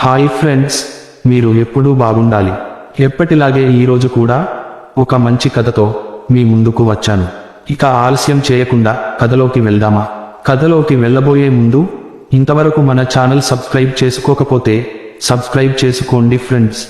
Hi friends మీరు ఎప్పుడూ బాగుండాలి. ఎప్పటిలాగే ఈరోజు కూడా ఒక మంచి కథతో మీ ముందుకు వచ్చాను. ఇక ఆలస్యం చేయకుండా కథలోకి వెళ్దామా? కథలోకి వెళ్ళబోయే ముందు ఇంతవరకు మన ఛానల్ సబ్స్క్రైబ్ చేసుకోకపోతే సబ్స్క్రైబ్ చేసుకోండి ఫ్రెండ్స్.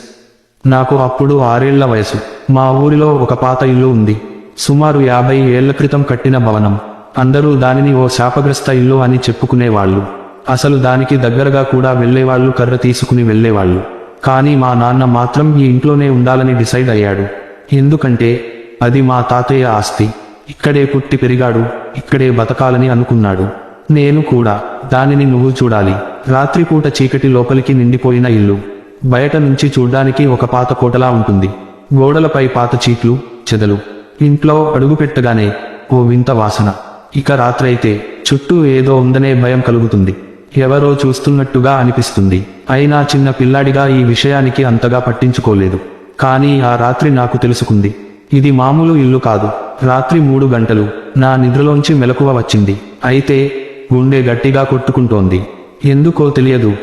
నాకు అప్పుడు ఆరేళ్ళ వయసు. మా ఊరిలో ఒక పాత ఇల్లు ఉంది. సుమారు యాభై ఏళ్ళ క్రితం కట్టిన భవనం. అందరూ దానిని ఓ శాపగ్రస్త ఇల్లు అని చెప్పుకునేవాళ్ళు. అసలు దానికి దగ్గరగా కూడా వెళ్ళేవాళ్ళు కర్ర తీసుకుని వెళ్ళేవాళ్ళు. కానీ మా నాన్న మాత్రం ఈ ఇంట్లోనే ఉండాలని డిసైడ్ అయ్యాడు. ఎందుకంటే అది మా తాతయ్య ఆస్తి. ఇక్కడే పుట్టి పెరిగాడు ఇక్కడే బతకాలని అనుకున్నాడు. నేను కూడా దానిని నువ్వు చూడాలి. రాత్రిపూట చీకటి లోపలికి నిండిపోయిన ఇల్లు. బయట నుంచి చూడ్డానికి ఒక పాత కోటలా ఉంటుంది. గోడలపై పాత చీట్లు చెదలు. ఇంట్లో అడుగుపెట్టగానే ఓ వింత వాసన. ఇక రాత్రైతే చుట్టూ ఏదో ఉందనే భయం కలుగుతుంది. ఎవరో చూస్తున్నట్టుగా అనిపిస్తుంది. అయినా చిన్న పిల్లాడిగా ఈ విషయానికి అంతగా పట్టించుకోలేదు. కానీ ఆ రాత్రి నాకు తెలుసుకుంది. ఇది మామూలు ఇల్లు కాదు. రాత్రి మూడు గంటలు. నా నిద్రలోంచి మెలకువ వచ్చింది. అయితే గుండె గట్టిగా కొట్టుకుంటోంది. ఎందుకో తెలియదు.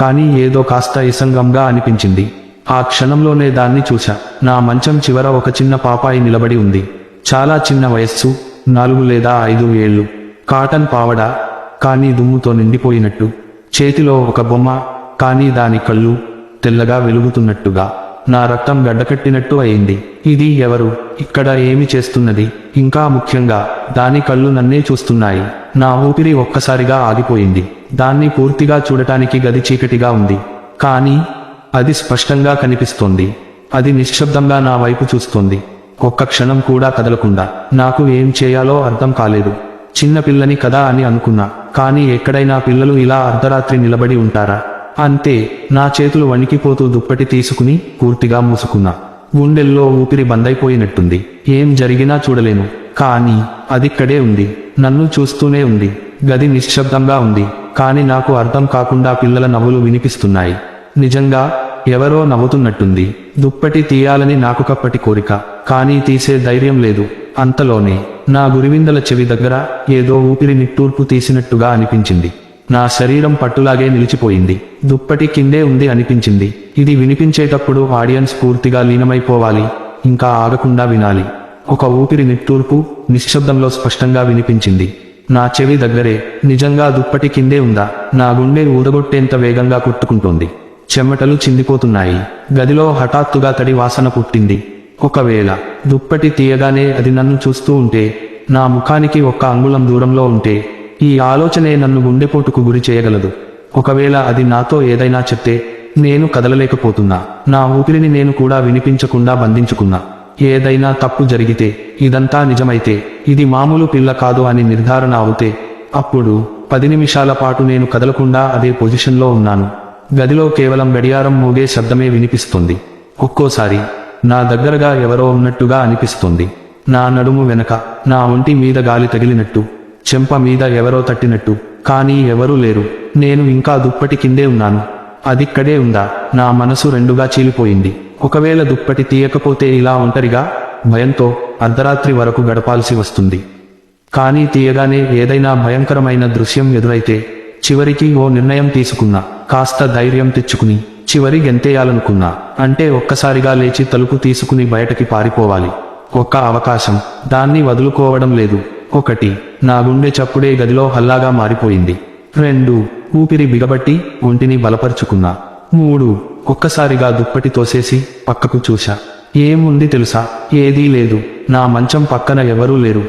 కానీ ఏదో కాస్త ఇసంగంగా అనిపించింది. ఆ క్షణంలోనే దాన్ని చూశా. నా మంచం చివర ఒక చిన్న పాపాయి నిలబడి ఉంది. చాలా చిన్న వయస్సు. నాలుగు లేదా ఐదు ఏళ్ళు. కాటన్ పావడ. కానీ దుమ్ముతో నిండిపోయినట్టు చేతిలో ఒక బొమ్మ కానీ దాని కళ్ళు తెల్లగా వెలుగుతున్నట్టుగా నా రక్తం గడ్డకట్టినట్టు అయింది. ఇది ఎవరు? ఇక్కడ ఏమి చేస్తున్నది? ఇంకా ముఖ్యంగా దాని కళ్ళు నన్నే చూస్తున్నాయి. నా ఊపిరి ఒక్కసారిగా ఆగిపోయింది. దాన్ని పూర్తిగా చూడటానికి గది చీకటిగా ఉంది. కానీ అది స్పష్టంగా కనిపిస్తోంది. అది నిశ్శబ్దంగా నా వైపు చూస్తోంది. ఒక్క క్షణం కూడా కదలకుండా. నాకు ఏం చేయాలో అర్థం కాలేదు. చిన్న పిల్లని కదా అని అనుకున్నా. కానీ ఎక్కడైనా పిల్లలు ఇలా అర్ధరాత్రి నిలబడి ఉంటారా? అంతే నా చేతులు వణికిపోతూ దుప్పటి తీసుకుని పూర్తిగా మూసుకున్నా. గుండెల్లో ఊపిరి బందైపోయినట్టుంది. ఏం జరిగినా చూడలేను. కానీ అదిక్కడే ఉంది. నన్ను చూస్తూనే ఉంది. గది నిశ్శబ్దంగా ఉంది. కానీ నాకు అర్థం కాకుండా పిల్లల నవ్వులు వినిపిస్తున్నాయి. నిజంగా ఎవరో నవ్వుతున్నట్టుంది. దుప్పటి తీయాలని నాకు కప్పటి కోరిక. కానీ తీసే ధైర్యం లేదు. అంతలోనే నా గురివిందల చెవి దగ్గర ఏదో ఊపిరి నిట్టూర్పు తీసినట్టుగా అనిపించింది. నా శరీరం పట్టులాగే నిలిచిపోయింది. దుప్పటి కిందే ఉంది అనిపించింది. ఇది వినిపించేటప్పుడు ఆడియన్స్ పూర్తిగా లీనమైపోవాలి. ఇంకా ఆగకుండా వినాలి. ఒక ఊపిరి నిట్టూర్పు నిశ్శబ్దంలో స్పష్టంగా వినిపించింది. నా చెవి దగ్గరే నిజంగా దుప్పటి కిందే ఉందా? నా గుండె ఊదగొట్టేంత వేగంగా కొట్టుకుంటోంది. చెమటలు చిందిపోతున్నాయి. గదిలో హఠాత్తుగా తడి వాసన పుట్టింది. ఒకవేళ దుప్పటి తీయగానే అది నన్ను చూస్తూ ఉంటే నా ముఖానికి ఒక్క అంగుళం దూరంలో ఉంటే ఈ ఆలోచనే నన్ను గుండెపోటుకు గురి చేయగలదు. ఒకవేళ అది నాతో ఏదైనా చెప్తే నేను కదలలేకపోతున్నా. నా ఊపిరిని నేను కూడా వినిపించకుండా బంధించుకున్నా. ఏదైనా తప్పు జరిగితే ఇదంతా నిజమైతే ఇది మామూలు పిల్ల కాదు అని నిర్ధారణ అవుతే అప్పుడు పది నిమిషాల పాటు నేను కదలకుండా అదే పొజిషన్లో ఉన్నాను. గదిలో కేవలం గడియారం మోగే శబ్దమే వినిపిస్తుంది. ఒక్కోసారి నా దగ్గరగా ఎవరో ఉన్నట్టుగా అనిపిస్తుంది. నా నడుము వెనక నా ఒంటి మీద గాలి తగిలినట్టు చెంప మీద ఎవరో తట్టినట్టు కానీ ఎవరూ లేరు. నేను ఇంకా దుప్పటి కిందే ఉన్నాను. అదిక్కడే ఉందా? నా మనసు రెండుగా చీలిపోయింది. ఒకవేళ దుప్పటి తీయకపోతే ఇలా ఒంటరిగా? భయంతో అర్ధరాత్రి వరకు గడపాల్సి వస్తుంది. కానీ తీయగానే ఏదైనా భయంకరమైన దృశ్యం ఎదురైతే చివరికి ఓ నిర్ణయం తీసుకున్నా. కాస్త ధైర్యం తెచ్చుకుని చివరి గెంతేయాలనుకున్నా. అంటే ఒక్కసారిగా లేచి తలుపు తీసుకుని బయటకి పారిపోవాలి. ఒక్క అవకాశం. దాన్ని వదులుకోవడం లేదు. ఒకటి నా గుండె చప్పుడే గదిలో హల్లాగా మారిపోయింది. రెండు ఊపిరి బిగబట్టి ఒంటిని బలపరుచుకున్నా. మూడు ఒక్కసారిగా దుప్పటి తోసేసి పక్కకు చూశా. ఏముంది తెలుసా? ఏదీ లేదు. నా మంచం పక్కన ఎవరూ లేరు.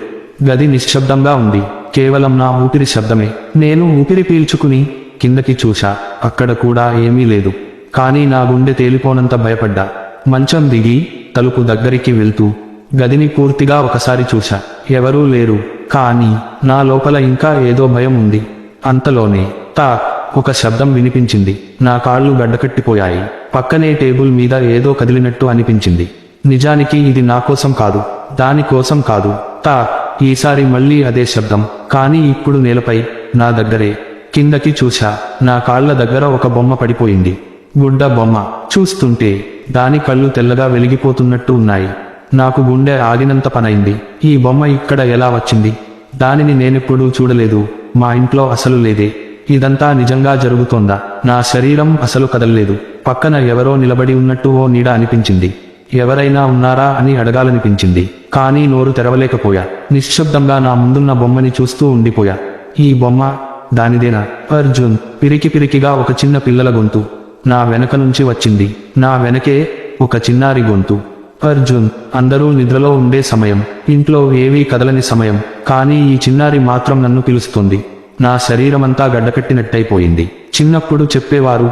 గది నిశ్శబ్దంగా ఉంది. కేవలం నా ఊపిరి శబ్దమే. నేను ఊపిరి పీల్చుకుని కిందకి చూశా. అక్కడ కూడా ఏమీ లేదు. కానీ నా గుండె తేలిపోనంత భయపడ్డా. మంచం దిగి తలుపు దగ్గరికి వెళ్తూ గదిని పూర్తిగా ఒకసారి చూశా. ఎవరూ లేరు. కానీ నా లోపల ఇంకా ఏదో భయం ఉంది. అంతలోనే తా ఒక శబ్దం వినిపించింది. నా కాళ్ళు గడ్డకట్టిపోయాయి. పక్కనే టేబుల్ మీద ఏదో కదిలినట్టు అనిపించింది. నిజానికి ఇది నా కోసం కాదు. దాని కోసం కాదు. తా ఈసారి మళ్ళీ అదే శబ్దం. కానీ ఇప్పుడు నేలపై నా దగ్గరే కిందకి చూశా నా కాళ్ళ దగ్గర ఒక బొమ్మ పడిపోయింది. గుడ్డ బొమ్మ. చూస్తుంటే దాని కళ్ళు తెల్లగా వెలిగిపోతున్నట్టు ఉన్నాయి. నాకు గుండె ఆగినంత పనైంది. ఈ బొమ్మ ఇక్కడ ఎలా వచ్చింది? దానిని నేనెప్పుడూ చూడలేదు. మా ఇంట్లో అసలు లేదే. ఇదంతా నిజంగా జరుగుతోందా? నా శరీరం అసలు కదల్లేదు. పక్కన ఎవరో నిలబడి ఉన్నట్టు ఓ నీడ అనిపించింది. ఎవరైనా ఉన్నారా అని అడగాలనిపించింది. కానీ నోరు తెరవలేకపోయా. నిశ్శబ్దంగా నా ముందున్న బొమ్మని చూస్తూ ఉండిపోయా. ఈ బొమ్మ దానిదేనా? అర్జున్ పిరికి పిరికిగా ఒక చిన్న పిల్లల గొంతు. నా వెనక నుంచి వచ్చింది. నా వెనకే ఒక చిన్నారి గొంతు. అర్జున్ అందరూ నిద్రలో ఉండే సమయం. ఇంట్లో ఏవీ కదలని సమయం. కానీ ఈ చిన్నారి మాత్రం నన్ను పిలుస్తుంది. నా శరీరమంతా గడ్డకట్టినట్టయిపోయింది. చిన్నప్పుడు చెప్పేవారు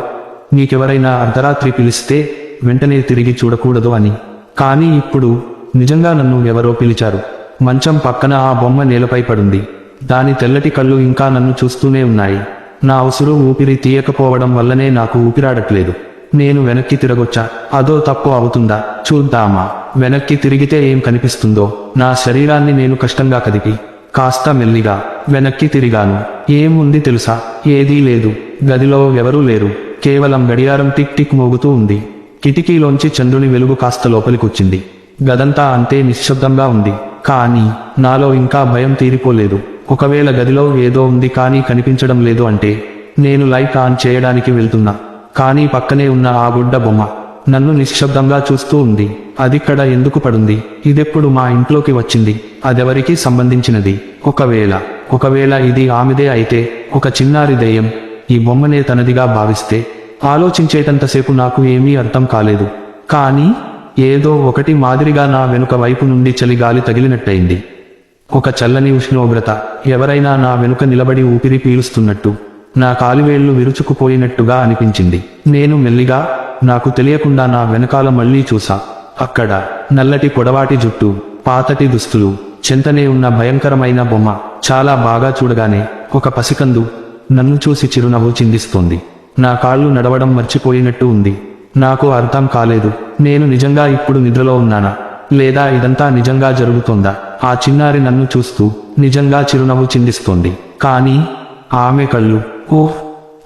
నీకెవరైనా అర్ధరాత్రి పిలిస్తే వెంటనే తిరిగి చూడకూడదు అని. కానీ ఇప్పుడు నిజంగా నన్ను ఎవరో పిలిచారు. మంచం పక్కన ఆ బొమ్మ నేలపై పడుంది. దాని తెల్లటి కళ్ళు ఇంకా నన్ను చూస్తూనే ఉన్నాయి. నా ఉసురు ఊపిరి తీయకపోవడం వల్లనే నాకు ఊపిరాడట్లేదు. నేను వెనక్కి తిరగొచ్చా? అదో తప్పు అవుతుందా? చూద్దామా? వెనక్కి తిరిగితే ఏం కనిపిస్తుందో? నా శరీరాన్ని నేను కష్టంగా కదిపి కాస్త మెల్లిగా వెనక్కి తిరిగాను. ఏముంది తెలుసా? ఏదీ లేదు. గదిలో ఎవరూ లేరు. కేవలం గడియారం టిక్ టిక్ మోగుతూ ఉంది. కిటికీలోంచి చంద్రుని వెలుగు కాస్త లోపలికొచ్చింది. గదంతా అంతే నిశ్శబ్దంగా ఉంది. కానీ నాలో ఇంకా భయం తీరిపోలేదు. ఒకవేళ గదిలో ఏదో ఉంది కానీ కనిపించడం లేదు అంటే నేను లైట్ ఆన్ చేయడానికి వెళ్తున్నా. కానీ పక్కనే ఉన్న ఆ గుడ్డ బొమ్మ నన్ను నిశ్శబ్దంగా చూస్తూ ఉంది. అదిక్కడ ఎందుకు పడుంది? ఇదెప్పుడు మా ఇంట్లోకి వచ్చింది? అదెవరికి సంబంధించినది? ఒకవేళ ఒకవేళ ఇది ఆమెదే అయితే ఒక చిన్నారి దెయ్యం ఈ బొమ్మనే తనదిగా భావిస్తే ఆలోచించేటంతసేపు నాకు ఏమీ అర్థం కాలేదు. కానీ ఏదో ఒకటి మాదిరిగా నా వెనుక వైపు నుండి చలిగాలి తగిలినట్టయింది. ఒక చల్లని ఉష్ణోగ్రత ఎవరైనా నా వెనుక నిలబడి ఊపిరి పీలుస్తున్నట్టు నా కాలివేళ్ళు విరుచుకుపోయినట్టుగా అనిపించింది. నేను మెల్లిగా నాకు తెలియకుండా నా వెనకాల మళ్ళీ చూసా. అక్కడ నల్లటి పొడవాటి జుట్టు పాతటి దుస్తులు చెంతనే ఉన్న భయంకరమైన బొమ్మ చాలా బాగా చూడగానే ఒక పసికందు నన్ను చూసి చిరునవ్వు చిందిస్తోంది. నా కాళ్ళు నడవడం మర్చిపోయినట్టు ఉంది. నాకు అర్థం కాలేదు. నేను నిజంగా ఇప్పుడు నిద్రలో ఉన్నానా? లేదా ఇదంతా నిజంగా జరుగుతోందా? ఆ చిన్నారి నన్ను చూస్తూ నిజంగా చిరునవ్వు చిందిస్తోంది. కానీ ఆమె కళ్ళు ఓహ్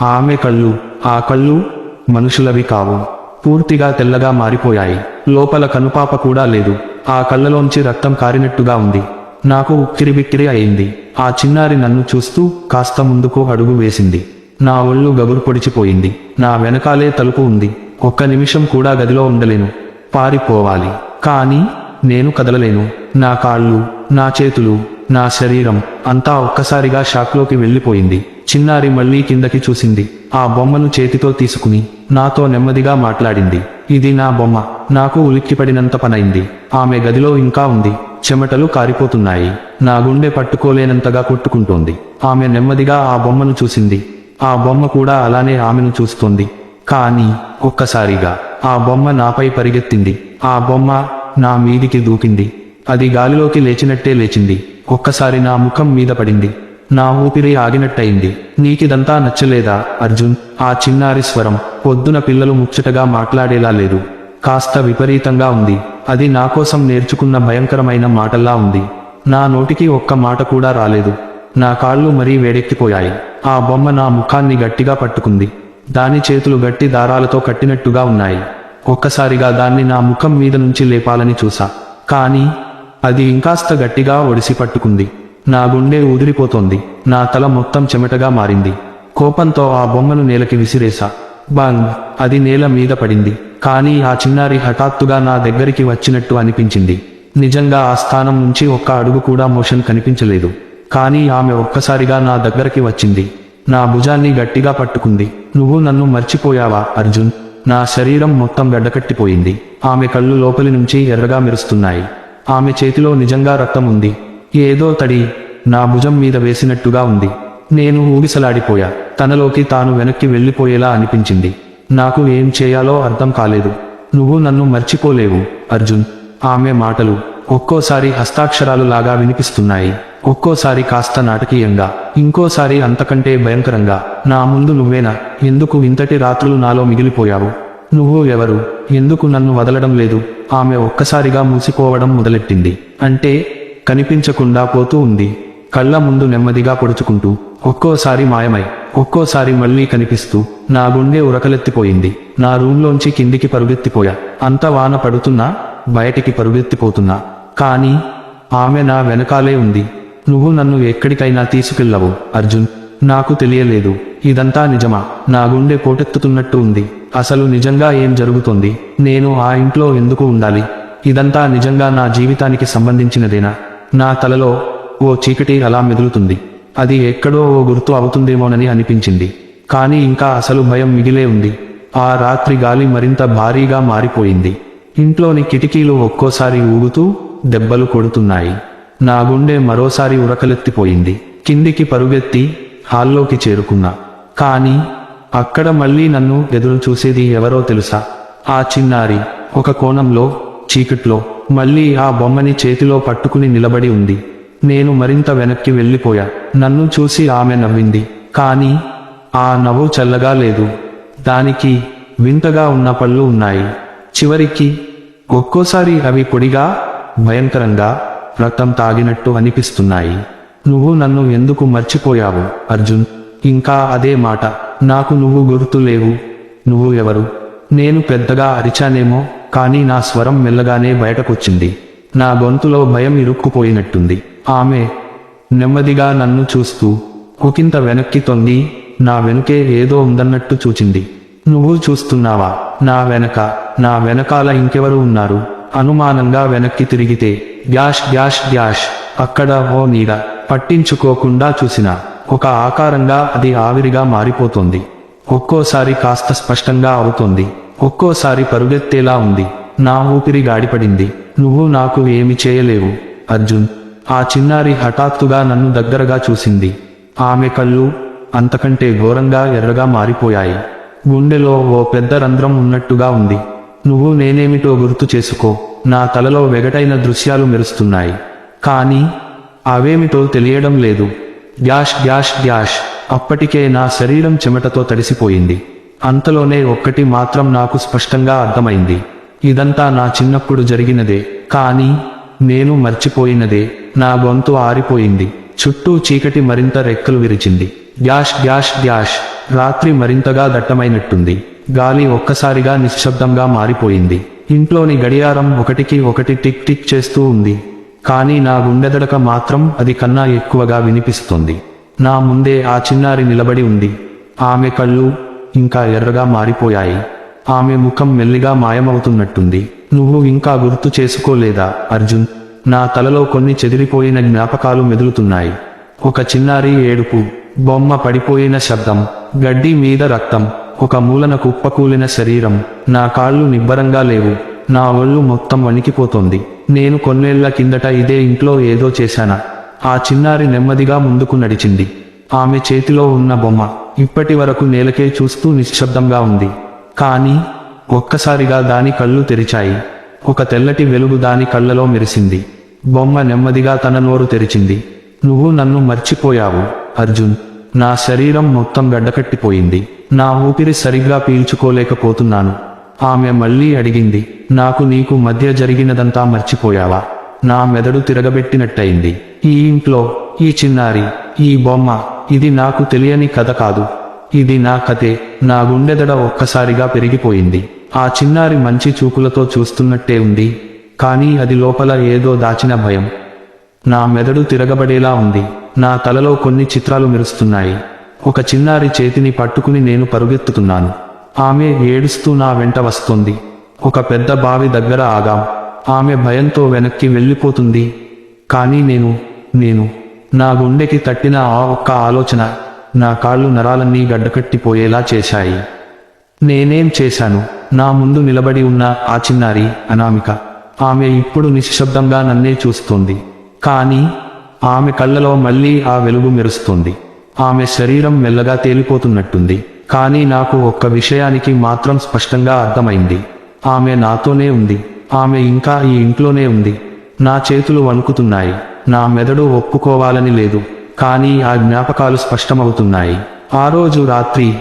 ఆమె కళ్ళు ఆ కళ్ళు మనుషులవి కావు. పూర్తిగా తెల్లగా మారిపోయాయి. లోపల కనుపాప కూడా లేదు. ఆ కళ్ళలోంచి రక్తం కారినట్టుగా ఉంది. నాకు ఉక్కిరిబిక్కిరి అయింది. ఆ చిన్నారి నన్ను చూస్తూ కాస్త ముందుకు అడుగు వేసింది. నా ఒళ్ళు గబురు పొడిచిపోయింది. నా వెనకాలే తలుపు ఉంది. ఒక్క నిమిషం కూడా గదిలో ఉండలేను. పారిపోవాలి. కానీ నేను కదలలేను. నా కాళ్ళు నా చేతులు నా శరీరం అంతా ఒక్కసారిగా షాక్లోకి వెళ్ళిపోయింది. చిన్నారి మళ్ళీ కిందకి చూసింది. ఆ బొమ్మను చేతితో తీసుకుని నాతో నెమ్మదిగా మాట్లాడింది. ఇది నా బొమ్మ. నాకు ఉలిక్కిపడినంత పనైంది. ఆమె గదిలో ఇంకా ఉంది. చెమటలు కారిపోతున్నాయి. నా గుండె పట్టుకోలేనంతగా కొట్టుకుంటోంది. ఆమె నెమ్మదిగా ఆ బొమ్మను చూసింది. ఆ బొమ్మ కూడా అలానే ఆమెను చూస్తోంది. కానీ ఒక్కసారిగా ఆ బొమ్మ నాపై పరిగెత్తింది. ఆ బొమ్మ నా మీదికి దూకింది. అది గాలిలోకి లేచినట్టే లేచింది. ఒక్కసారి నా ముఖం మీద పడింది. నా ఊపిరి ఆగినట్టయింది. నీకిదంతా నచ్చలేదా అర్జున్? ఆ చిన్నారి స్వరం పొద్దున పిల్లలు ముచ్చటగా మాట్లాడేలా లేదు. కాస్త విపరీతంగా ఉంది. అది నా కోసం నేర్చుకున్న భయంకరమైన మాటల్లా ఉంది. నా నోటికి ఒక్క మాట కూడా రాలేదు. నా కాళ్ళు మరీ వేడెక్కిపోయాయి. ఆ బొమ్మ నా ముఖాన్ని గట్టిగా పట్టుకుంది. దాని చేతులు గట్టి దారాలతో కట్టినట్టుగా ఉన్నాయి. ఒక్కసారిగా దాన్ని నా ముఖం మీద నుంచి లేపాలని చూసా కానీ అది ఇంకాస్త గట్టిగా ఒడిసి పట్టుకుంది. నా గుండె ఊదిరిపోతోంది. నా తల మొత్తం చెమటగా మారింది. కోపంతో ఆ బొమ్మను నేలకి విసిరేసా బాంగ్! అది నేల మీద పడింది. కానీ ఆ చిన్నారి హఠాత్తుగా నా దగ్గరికి వచ్చినట్టు అనిపించింది. నిజంగా ఆ స్థానం నుంచి ఒక్క అడుగు కూడా మోషన్ కనిపించలేదు. కానీ ఆమె ఒక్కసారిగా నా దగ్గరికి వచ్చింది. నా భుజాన్ని గట్టిగా పట్టుకుంది. నువ్వు నన్ను మర్చిపోయావా అర్జున్? నా శరీరం మొత్తం గడ్డకట్టిపోయింది ఆమె కళ్ళు లోపలి నుంచి ఎర్రగా మెరుస్తున్నాయి. ఆమె చేతిలో నిజంగా రక్తం ఉంది. ఏదో తడి నా భుజం మీద వేసినట్టుగా ఉంది. నేను ఊగిసలాడిపోయా. తనలోకి తాను వెనక్కి వెళ్ళిపోయేలా అనిపించింది. నాకు ఏం చేయాలో అర్థం కాలేదు. నువ్వు నన్ను మర్చిపోలేవు అర్జున్. ఆమె మాటలు. ఒక్కోసారి హస్తాక్షరాలు లాగా వినిపిస్తున్నాయి. ఒక్కోసారి కాస్త నాటకీయంగా. ఇంకోసారి అంతకంటే భయంకరంగా. నా ముందు నువ్వేనా? ఎందుకు ఇంతటి రాత్రులు నాలో మిగిలిపోయావు? నువ్వు ఎవరు? ఎందుకు నన్ను వదలడం లేదు? ఆమె ఒక్కసారిగా మూసిపోవడం మొదలెట్టింది. అంటే కనిపించకుండా పోతూ ఉంది. కళ్ళ ముందు నెమ్మదిగా పొడుచుకుంటూ. ఒక్కోసారి మాయమై. ఒక్కోసారి మళ్ళీ కనిపిస్తూ. నా గుండె ఉరకలెత్తిపోయింది. నా రూంలోంచి కిందికి పరుగెత్తిపోయా. అంత వాన పడుతున్నా? బయటికి పరుగెత్తిపోతున్నా. కానీ ఆమె నా వెనకాలే ఉంది. నువ్వు నన్ను ఎక్కడికైనా తీసుకెళ్ళవు అర్జున్. నాకు తెలియలేదు. ఇదంతా నిజమా? నా గుండె కోటెత్తుతున్నట్టు ఉంది. అసలు నిజంగా ఏం జరుగుతోంది? నేను ఆ ఇంట్లో ఎందుకు ఉండాలి? ఇదంతా నిజంగా నా జీవితానికి సంబంధించినదేనా? నా తలలో ఓ చీకటి అలా మెదులుతుంది. అది ఎక్కడో ఓ గుర్తు అవుతుందేమోనని అనిపించింది. కానీ ఇంకా అసలు భయం మిగిలే ఉంది. ఆ రాత్రి గాలి మరింత భారీగా మారిపోయింది. ఇంట్లోని కిటికీలు ఒక్కోసారి ఊగుతూ దెబ్బలు కొడుతున్నాయి. నా గుండె మరోసారి ఉరకలెత్తిపోయింది. కిందికి పరుగెత్తి హాల్లోకి చేరుకున్నా. కానీ అక్కడ మళ్ళీ నన్ను ఎదురు చూసేది ఎవరో తెలుసా? ఆ చిన్నారి ఒక కోణంలో చీకట్లో మళ్ళీ ఆ బొమ్మని చేతిలో పట్టుకుని నిలబడి ఉంది. నేను మరింత వెనక్కి వెళ్ళిపోయా. నన్ను చూసి ఆమె నవ్వింది. కానీ ఆ నవ్వు చల్లగా లేదు. దానికి వింతగా ఉన్న పళ్ళు ఉన్నాయి. చివరికి ఒక్కోసారి అవి పొడిగా భయంకరంగా రక్తం తాగినట్టు అనిపిస్తున్నాయి. నువ్వు నన్ను ఎందుకు మర్చిపోయావు అర్జున్? ఇంకా అదే మాట. నాకు నువ్వు గుర్తు లేవు. నువ్వు ఎవరు? నేను పెద్దగా అరిచానేమో కానీ నా స్వరం మెల్లగానే బయటకొచ్చింది. నా గొంతులో భయం ఇరుక్కుపోయినట్టుంది. ఆమె నెమ్మదిగా నన్ను చూస్తూ కుకింత వెనక్కి తొంగి నా వెనుకే ఏదో ఉందన్నట్టు చూచింది. నువ్వు చూస్తున్నావా? నా వెనక నా వెనకాల ఇంకెవరు ఉన్నారు? అనుమానంగా వెనక్కి తిరిగితే గ్యాష్ గ్యాష్ గ్యాష్ అక్కడ ఓ నీడ. పట్టించుకోకుండా చూసిన ఒక ఆకారంగా అది ఆవిరిగా మారిపోతోంది. ఒక్కోసారి కాస్త స్పష్టంగా అవుతోంది. ఒక్కోసారి పరుగెత్తేలా ఉంది. నా ఊపిరి గాడిపడింది. నువ్వు నాకు ఏమి చేయలేవు. అర్జున్ ఆ చిన్నారి హఠాత్తుగా నన్ను దగ్గరగా చూసింది. ఆమె కళ్ళు అంతకంటే ఘోరంగా ఎర్రగా మారిపోయాయి. గుండెలో ఓ పెద్ద రంధ్రం ఉన్నట్టుగా ఉంది. నువ్వు నేనేమిటో గుర్తు చేసుకో. నా తలలో వెగటైన దృశ్యాలు మెరుస్తున్నాయి. కానీ అవేమిటో తెలియడం లేదు. డ్యాష్ డ్యాష్ గ్యాష్ అప్పటికే నా శరీరం చెమటతో తడిసిపోయింది. అంతలోనే ఒక్కటి మాత్రం నాకు స్పష్టంగా అర్థమైంది. ఇదంతా నా చిన్నప్పుడు జరిగినదే. కానీ నేను మర్చిపోయినదే. నా గొంతు ఆరిపోయింది. చుట్టూ చీకటి మరింత రెక్కలు విరిచింది. గ్యాష్ డ్యాష్ గ్యాష్ రాత్రి మరింతగా దట్టమైనట్టుంది. గాలి ఒక్కసారిగా నిశ్శబ్దంగా మారిపోయింది. ఇంట్లోని గడియారం ఒకటికి ఒకటి టిక్ టిక్ చేస్తూ ఉంది. కానీ నా గుండెదడక మాత్రం అది కన్నా ఎక్కువగా వినిపిస్తోంది. నా ముందే ఆ చిన్నారి నిలబడి ఉంది. ఆమె కళ్ళు ఇంకా ఎర్రగా మారిపోయాయి. ఆమె ముఖం మెల్లిగా మాయమవుతున్నట్టుంది. నువ్వు ఇంకా గుర్తు చేసుకోలేదా అర్జున్? నా తలలో కొన్ని చెదిరిపోయిన జ్ఞాపకాలు మెదులుతున్నాయి. ఒక చిన్నారి ఏడుపు బొమ్మ పడిపోయిన శబ్దం గడ్డి మీద రక్తం. ఒక మూలన కుప్పకూలిన శరీరం. నా కాళ్ళు నిబ్బరంగా లేవు. నా ఒళ్ళు మొత్తం వణికిపోతోంది. నేను కొన్నేళ్ళ కిందట ఇదే ఇంట్లో ఏదో చేశానా? ఆ చిన్నారి నెమ్మదిగా ముందుకు నడిచింది. ఆమె చేతిలో ఉన్న బొమ్మ ఇప్పటి వరకు నేలకే చూస్తూ నిశ్శబ్దంగా ఉంది. కానీ ఒక్కసారిగా దాని కళ్ళు తెరిచాయి. ఒక తెల్లటి వెలుగు దాని కళ్ళలో మెరిసింది. బొమ్మ నెమ్మదిగా తన నోరు తెరిచింది. నువ్వు నన్ను మర్చిపోయావు అర్జున్. నా శరీరం మొత్తం గడ్డకట్టిపోయింది. నా ఊపిరి సరిగ్గా పీల్చుకోలేకపోతున్నాను. ఆమె మళ్ళీ అడిగింది నాకు నీకు మధ్య జరిగినదంతా మర్చిపోయావా? నా మెదడు తిరగబెట్టినట్టయింది. ఈ ఇంట్లో ఈ చిన్నారి ఈ బొమ్మ ఇది నాకు తెలియని కథ కాదు. ఇది నా కథే నా గుండెదడ ఒక్కసారిగా పెరిగిపోయింది. ఆ చిన్నారి మంచి చూపులతో చూస్తున్నట్టే ఉంది. కానీ అది లోపల ఏదో దాచిన భయం. నా మెదడు తిరగబడేలా ఉంది. నా తలలో కొన్ని చిత్రాలు మెరుస్తున్నాయి. ఒక చిన్నారి చేతిని పట్టుకుని నేను పరుగెత్తుతున్నాను. ఆమె ఏడుస్తూ నా వెంట వస్తుంది. ఒక పెద్ద బావి దగ్గర ఆగాం. ఆమె భయంతో వెనక్కి వెళ్ళిపోతుంది. కానీ నేను నేను నా గుండెకి తట్టిన ఆ ఒక్క ఆలోచన నా కాళ్ళు నరాలన్నీ గడ్డకట్టిపోయేలా చేశాయి. నేనేం చేశాను? నా ముందు నిలబడి ఉన్న ఆ చిన్నారి అనామిక ఆమె ఇప్పుడు నిశ్శబ్దంగా నన్నే చూస్తోంది. కానీ ఆమె కళ్ళలో మళ్ళీ ఆ వెలుగు మెరుస్తుంది. ఆమె శరీరం మెల్లగా తేలిపోతున్నట్టుంది. కానీ నాకు ఒక్క విషయానికి మాత్రం స్పష్టంగా అర్థమైంది. ఆమె నాతోనే ఉంది. ఆమె ఇంకా ఈ ఇంట్లోనే ఉంది. నా చేతులు వణుకుతున్నాయి. నా మెదడు ఒప్పుకోవాలని లేదు. కానీ ఆ జ్ఞాపకాలు స్పష్టమవుతున్నాయి. ఆ రోజు రాత్రి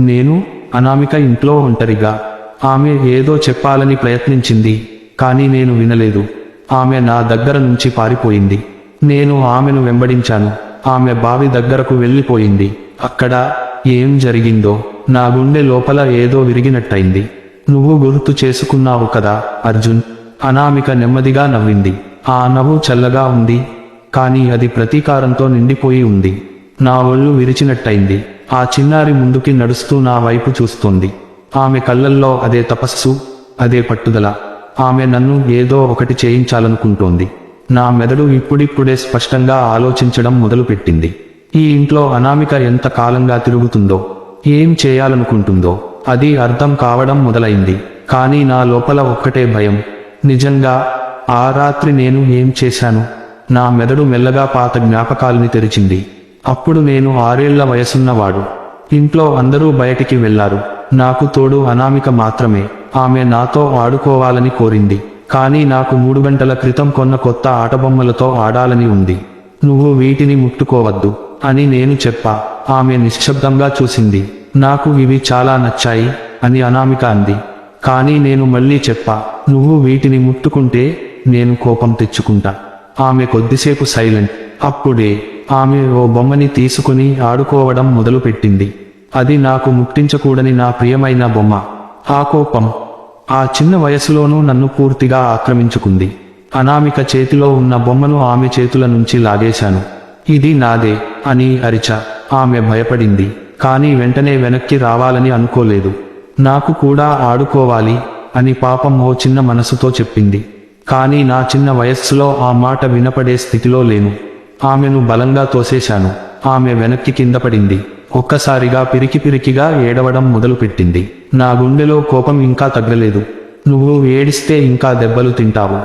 నేను అనామిక ఇంట్లో ఒంటరిగా. ఆమె ఏదో చెప్పాలని ప్రయత్నించింది. కానీ నేను వినలేదు. ఆమె నా దగ్గర నుంచి పారిపోయింది. నేను ఆమెను వెంబడించాను. ఆమె బావి దగ్గరకు వెళ్ళిపోయింది. అక్కడ ఏం జరిగిందో నా గుండె లోపల ఏదో విరిగినట్టయింది. నువ్వు గుర్తు చేసుకున్నావు కదా అర్జున్? అనామిక నెమ్మదిగా నవ్వింది. ఆ నవ్వు చల్లగా ఉంది కానీ అది ప్రతీకారంతో నిండిపోయి ఉంది. నా ఒళ్ళు విరిచినట్టయింది. ఆ చిన్నారి ముందుకి నడుస్తూ నా వైపు చూస్తోంది. ఆమె కళ్ళల్లో అదే తపస్సు అదే పట్టుదల. ఆమె నన్ను ఏదో ఒకటి చేయించాలనుకుంటోంది. నా మెదడు ఇప్పుడిప్పుడే స్పష్టంగా ఆలోచించడం మొదలుపెట్టింది. ఈ ఇంట్లో అనామిక ఎంత కాలంగా తిరుగుతుందో ఏం చేయాలనుకుంటుందో అది అర్థం కావడం మొదలైంది. కానీ నా లోపల ఒక్కటే భయం. నిజంగా ఆ రాత్రి నేను ఏం చేశాను? నా మెదడు మెల్లగా పాత జ్ఞాపకాలని తెరిచింది. అప్పుడు నేను ఆరేళ్ళ వయసున్నవాడు. ఇంట్లో అందరూ బయటికి వెళ్ళారు. నాకు తోడు అనామిక మాత్రమే. ఆమె నాతో ఆడుకోవాలని కోరింది. కానీ నాకు మూడు గంటల క్రితం కొన్న కొత్త ఆటబొమ్మలతో ఆడాలని ఉంది. నువ్వు వీటిని ముట్టుకోవద్దు అని నేను చెప్పా. ఆమె నిశ్శబ్దంగా చూసింది. నాకు ఇవి చాలా నచ్చాయి అని అనామిక అంది. కానీ నేను మళ్ళీ చెప్పా నువ్వు వీటిని ముట్టుకుంటే నేను కోపం తెచ్చుకుంటా. ఆమె కొద్దిసేపు సైలెంట్. అప్పుడే ఆమె ఓ బొమ్మని తీసుకుని ఆడుకోవడం మొదలుపెట్టింది. అది నాకు ముట్టించకూడని నా ప్రియమైన బొమ్మ. ఆ కోపం ఆ చిన్న వయసులోనూ నన్ను పూర్తిగా ఆక్రమించుకుంది. అనామిక చేతిలో ఉన్న బొమ్మను ఆమె చేతుల నుంచి లాగేశాను. ఇది నాదే అని అరిచ. ఆమె భయపడింది. కానీ వెంటనే వెనక్కి రావాలని అనుకోలేదు. నాకు కూడా ఆడుకోవాలి అని పాపం ఓ చిన్న మనసుతో చెప్పింది. కానీ నా చిన్న వయస్సులో ఆ మాట వినపడే స్థితిలో లేను. ఆమెను బలంగా తోసేశాను. ఆమె వెనక్కి కింద పడింది. ఒక్కసారిగా పిరికి పిరికిగా ఏడవడం మొదలుపెట్టింది. నా గుండెలో కోపం ఇంకా తగ్గలేదు. నువ్వు ఏడిస్తే ఇంకా దెబ్బలు తింటావు.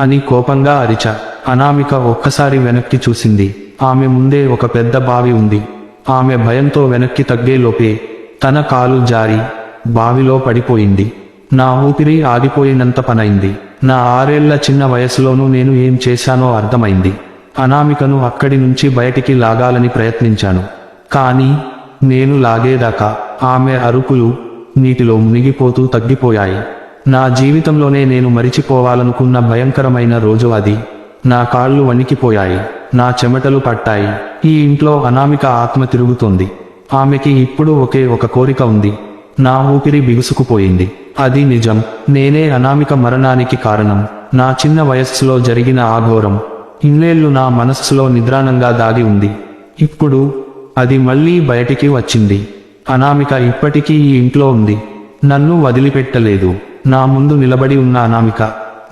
అని కోపంగా అరిచా. అనామిక ఒక్కసారి వెనక్కి చూసింది. ఆమె ముందే ఒక పెద్ద బావి ఉంది. ఆమె భయంతో వెనక్కి తగ్గేలోపే తన కాలు జారి బావిలో పడిపోయింది. నా ఊపిరి ఆగిపోయినంత పనైంది. నా ఆరేళ్ళ చిన్న వయసులోనూ నేను ఏం చేశానో అర్థమైంది. అనామికను అక్కడి నుంచి బయటికి లాగాలని ప్రయత్నించాను. కానీ నేను లాగేదాకా ఆమె అరుపులు నీటిలో మునిగిపోతూ తగ్గిపోయాయి. నా జీవితంలోనే నేను మరిచిపోవాలనుకున్న భయంకరమైన రోజు అది. నా కాళ్ళు వణికిపోయాయి. నా చెమటలు పట్టాయి. ఈ ఇంట్లో అనామిక ఆత్మ తిరుగుతోంది. ఆమెకి ఇప్పుడు ఒకే ఒక కోరిక ఉంది. నా ఊపిరి బిగుసుకుపోయింది. అది నిజం. నేనే అనామిక మరణానికి కారణం. నా చిన్న వయస్సులో జరిగిన ఆ ఘోరం. ఇన్నేళ్ళు నా మనస్సులో నిద్రాణంగా దాగి ఉంది. ఇప్పుడు అది మళ్ళీ బయటికి వచ్చింది. అనామిక ఇప్పటికీ ఈ ఇంట్లో ఉంది. నన్ను వదిలిపెట్టలేదు. నా ముందు నిలబడి ఉన్న అనామిక.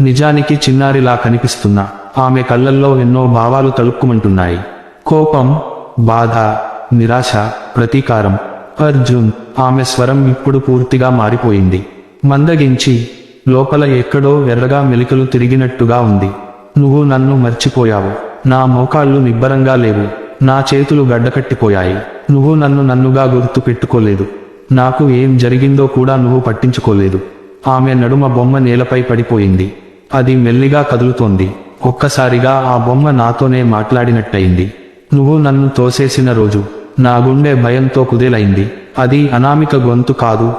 నిజానికి చిన్నారిలా కనిపిస్తున్నా. ఆమె కళ్ళల్లో ఎన్నో భావాలు తలుక్కుమంటున్నాయి కోపం బాధ నిరాశ ప్రతీకారం. అర్జున్ ఆమె స్వరం ఇప్పుడు పూర్తిగా మారిపోయింది. మందగించి లోపల ఎక్కడో ఎర్రగా మెలికలు తిరిగినట్టుగా ఉంది. నువ్వు నన్ను మర్చిపోయావు. నా మోకాళ్ళు నిబ్బరంగా లేవు. నా చేతులు గడ్డకట్టిపోయాయి. నువ్వు నన్ను నన్నుగా గుర్తు పెట్టుకోలేదు నాకు ఏం జరిగిందో కూడా నువ్వు పట్టించుకోలేదు. ఆమె నడుమ బొమ్మ నేలపై పడిపోయింది. అది మెల్లిగా కదులుతోంది. ఒక్కసారిగా ఆ బొమ్మ నాతోనే మాట్లాడినట్టయింది. నువ్వు నన్ను తోసేసిన రోజు నా గుండె భయంతో కుదేలైంది. అది అనామిక గొంతు కాదు.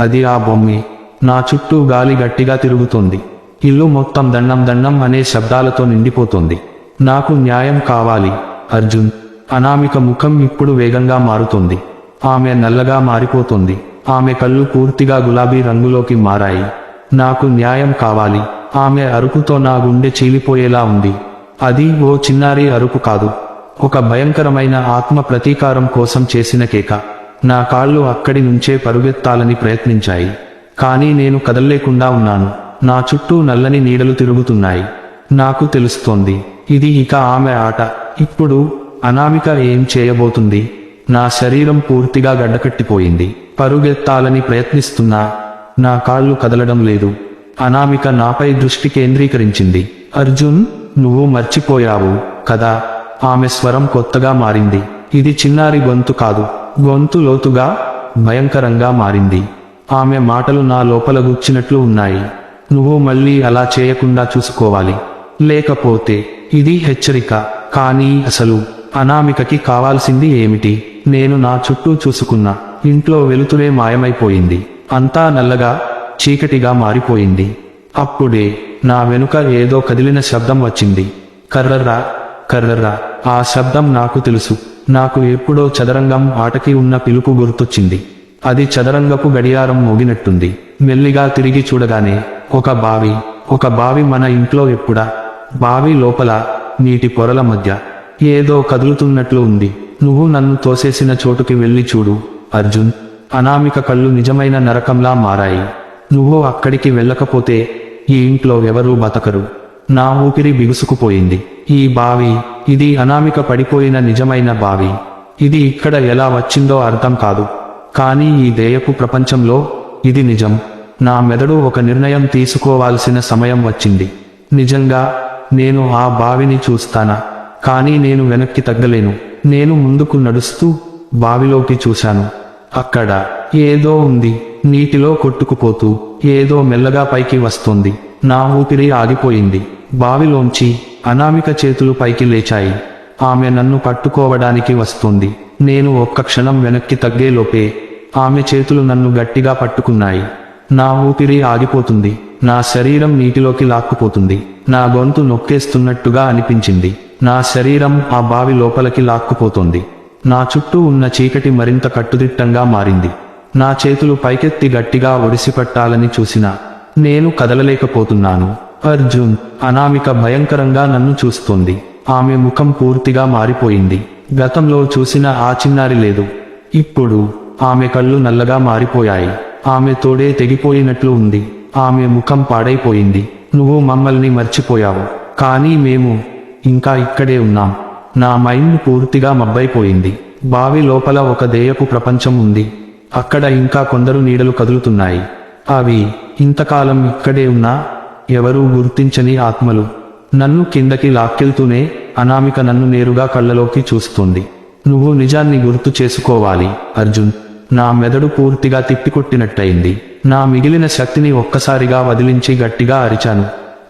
అది ఆ బొమ్మే. నా చుట్టూ గాలి గట్టిగా తిరుగుతోంది. ఇల్లు మొత్తం దండం దండం అనే శబ్దాలతో నిండిపోతోంది. నాకు న్యాయం కావాలి అర్జున్. అనామిక ముఖం ఇప్పుడు వేగంగా మారుతుంది. ఆమె నల్లగా మారిపోతుంది. ఆమె కళ్ళు పూర్తిగా గులాబీ రంగులోకి మారాయి. నాకు న్యాయం కావాలి. ఆమె అరుపుతో నా గుండె చీలిపోయేలా ఉంది. అది ఓ చిన్నారి అరుపు కాదు. ఒక భయంకరమైన ఆత్మ ప్రతీకారం కోసం చేసిన కేక. నా కాళ్ళు అక్కడి నుంచే పరుగెత్తాలని ప్రయత్నించాయి. కానీ నేను కదల్లేకుండా ఉన్నాను. నా చుట్టూ నల్లని నీడలు తిరుగుతున్నాయి. నాకు తెలుస్తోంది. ఇది ఇక ఆమె ఆట. ఇప్పుడు అనామిక ఏం చేయబోతుంది? నా శరీరం పూర్తిగా గడ్డకట్టిపోయింది. పరుగెత్తాలని ప్రయత్నిస్తున్నా నా కాళ్ళు కదలడం లేదు. అనామిక నాపై దృష్టి కేంద్రీకరించింది. అర్జున్ నువ్వు మర్చిపోయావు కదా? ఆమె స్వరం కొత్తగా మారింది. ఇది చిన్నారి గొంతు కాదు. గొంతు లోతుగా భయంకరంగా మారింది. ఆమె మాటలు నా లోపల గుచ్చినట్లు ఉన్నాయి. నువ్వు మళ్ళీ అలా చేయకుండా చూసుకోవాలి. లేకపోతే ఇది హెచ్చరిక. కానీ అసలు అనామికకి కావాల్సింది ఏమిటి? నేను నా చుట్టూ చూసుకున్నా ఇంట్లో వెలుతురే మాయమైపోయింది. అంతా నల్లగా చీకటిగా మారిపోయింది. అప్పుడే నా వెనుక ఏదో కదిలిన శబ్దం వచ్చింది. కర్రర్రా కర్రర్రా ఆ శబ్దం నాకు తెలుసు. నాకు ఎప్పుడో చదరంగం ఆటకి ఉన్న పిలుపు గుర్తొచ్చింది. అది చదరంగపు గడియారం మోగినట్టుంది. మెల్లిగా తిరిగి చూడగానే ఒక బావి ఒక బావి మన ఇంట్లో ఎప్పుడా? బావి లోపల నీటి పొరల మధ్య. ఏదో కదులుతున్నట్లు ఉంది. నువ్వు నన్ను తోసేసిన చోటుకి వెళ్ళి చూడు అర్జున్. అనామిక కళ్ళు నిజమైన నరకంలా మారాయి. నువ్వు అక్కడికి వెళ్ళకపోతే ఈ ఇంట్లో ఎవరూ బతకరు. నా ఊపిరి బిగుసుకుపోయింది. ఈ బావి ఇది అనామిక పడిపోయిన నిజమైన బావి. ఇది ఇక్కడ ఎలా వచ్చిందో అర్థం కాదు. కానీ ఈ దేయపు ప్రపంచంలో ఇది నిజం. నా మెదడు ఒక నిర్ణయం తీసుకోవాల్సిన సమయం వచ్చింది. నిజంగా నేను ఆ బావిని చూస్తానా? కానీ నేను వెనక్కి తగ్గలేను. నేను ముందుకు నడుస్తూ బావిలోకి చూశాను. అక్కడ ఏదో ఉంది. నీటిలో కొట్టుకుపోతూ ఏదో మెల్లగా పైకి వస్తుంది. నా ఊపిరి ఆగిపోయింది. బావిలోంచి అనామిక చేతులు పైకి లేచాయి. ఆమె నన్ను పట్టుకోవడానికి వస్తుంది. నేను ఒక్క క్షణం వెనక్కి తగ్గేలోపే ఆమె చేతులు నన్ను గట్టిగా పట్టుకున్నాయి. నా ఊపిరి ఆగిపోతుంది. నా శరీరం నీటిలోకి లాక్కుపోతుంది. నా గొంతు నొక్కేస్తున్నట్టుగా అనిపించింది. నా శరీరం ఆ బావి లోపలికి లాక్కుపోతోంది. నా చుట్టూ ఉన్న చీకటి మరింత కట్టుదిట్టంగా మారింది. నా చేతులు పైకెత్తి గట్టిగా ఒడిసిపట్టాలని చూసినా నేను కదలలేకపోతున్నాను. అర్జున్ అనామిక భయంకరంగా నన్ను చూస్తోంది. ఆమె ముఖం పూర్తిగా మారిపోయింది. గతంలో చూసిన ఆ చిన్నారి లేదు. ఇప్పుడు ఆమె కళ్ళు నల్లగా మారిపోయాయి. ఆమె తోడే తెగిపోయినట్లు ఉంది. ఆమె ముఖం పాడైపోయింది. నువ్వు మమ్మల్ని మర్చిపోయావు. కానీ మేము ఇంకా ఇక్కడే ఉన్నాం. నా మైండ్ పూర్తిగా మబ్బైపోయింది. బావి లోపల ఒక దేయపు ప్రపంచం ఉంది. అక్కడ ఇంకా కొందరు నీడలు కదులుతున్నాయి. అవి ఇంతకాలం ఇక్కడే ఉన్నా ఎవరూ గుర్తించని ఆత్మలు. నన్ను కిందకి లాక్కెళ్తూనే అనామిక నన్ను నేరుగా కళ్ళలోకి చూస్తుంది. నువ్వు నిజాన్ని గుర్తు చేసుకోవాలి అర్జున్. నా మెదడు పూర్తిగా తిప్పికొట్టినట్టయింది. నా మిగిలిన శక్తిని ఒక్కసారిగా వదిలించి గట్టిగా అరిచాను.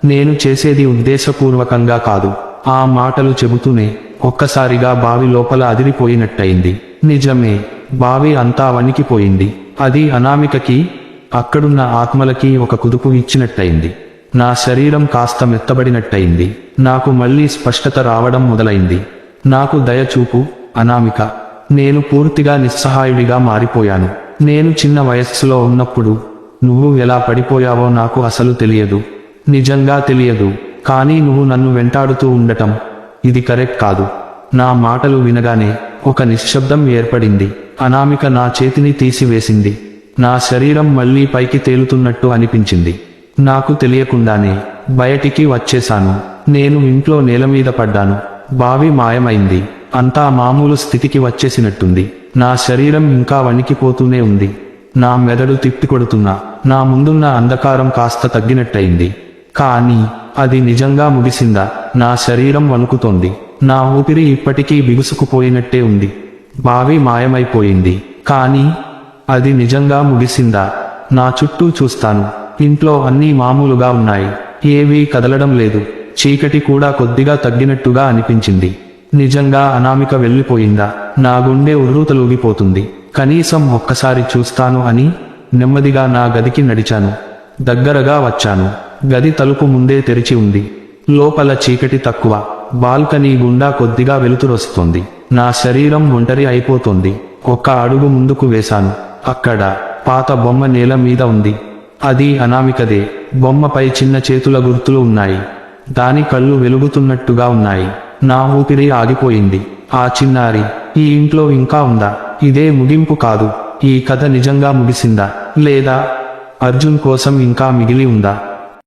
నేను చేసేది ఉద్దేశపూర్వకంగా కాదు. ఆ మాటలు చెబుతూనే ఒక్కసారిగా బావి లోపల అదిరిపోయినట్టయింది. నిజమే బావి అంతా వణికిపోయింది. అది అనామికకి అక్కడున్న ఆత్మలకి ఒక కుదుపు ఇచ్చినట్టయింది. నా శరీరం కాస్త మెత్తబడినట్టయింది. నాకు మళ్ళీ స్పష్టత రావడం మొదలైంది. నాకు దయచూపు అనామిక. నేను పూర్తిగా నిస్సహాయుడిగా మారిపోయాను. నేను చిన్న వయస్సులో ఉన్నప్పుడు నువ్వు ఎలా పడిపోయావో నాకు అసలు తెలియదు. నిజంగా తెలియదు. కానీ నువ్వు నన్ను వెంటాడుతూ ఉండటం ఇది కరెక్ట్ కాదు. నా మాటలు వినగానే ఒక నిశ్శబ్దం ఏర్పడింది. అనామిక నా చేతిని తీసివేసింది. నా శరీరం మళ్ళీ పైకి తేలుతున్నట్టు అనిపించింది. నాకు తెలియకుండానే బయటికి వచ్చేశాను. నేను ఇంట్లో నేల మీద పడ్డాను. బావి మాయమైంది. అంతా మామూలు స్థితికి వచ్చేసినట్టుంది. నా శరీరం ఇంకా వణికిపోతూనే ఉంది. నా మెదడు తిప్పికొడుతున్నా. నా ముందున్న అంధకారం కాస్త తగ్గినట్టయింది. కానీ అది నిజంగా ముగిసిందా? నా శరీరం వణుకుతోంది. నా ఊపిరి ఇప్పటికీ బిగుసుకుపోయినట్టే ఉంది. బావి మాయమైపోయింది. కానీ అది నిజంగా ముగిసిందా? నా చుట్టూ చూస్తాను. ఇంట్లో అన్నీ మామూలుగా ఉన్నాయి. ఏవీ కదలడం లేదు. చీకటి కూడా కొద్దిగా తగ్గినట్టుగా అనిపించింది. నిజంగా అనామిక వెళ్ళిపోయిందా? నా గుండె ఉర్రూతలూగిపోతుంది. కనీసం ఒక్కసారి చూస్తాను అని నెమ్మదిగా నా గదికి నడిచాను. దగ్గరగా వచ్చాను. గది తలుపు ముందే తెరిచి ఉంది. లోపల చీకటి తక్కువ. బాల్కనీ గుండా కొద్దిగా వెలుతురొస్తుంది. నా శరీరం ఒంటరి అయిపోతుంది. ఒక్క అడుగు ముందుకు వేశాను. అక్కడ పాత బొమ్మ నేల మీద ఉంది. అది అనామికదే. బొమ్మపై చిన్న చేతుల గుర్తులు ఉన్నాయి. దాని కళ్ళు వెలుగుతున్నట్టుగా ఉన్నాయి. నా ఊపిరి ఆగిపోయింది. ఆ చిన్నారి ఈ ఇంట్లో ఇంకా ఉందా? ఇదే ముగింపు కాదు. ఈ కథ నిజంగా ముగిసిందా? లేదా? అర్జున్ కోసం ఇంకా మిగిలి ఉందా?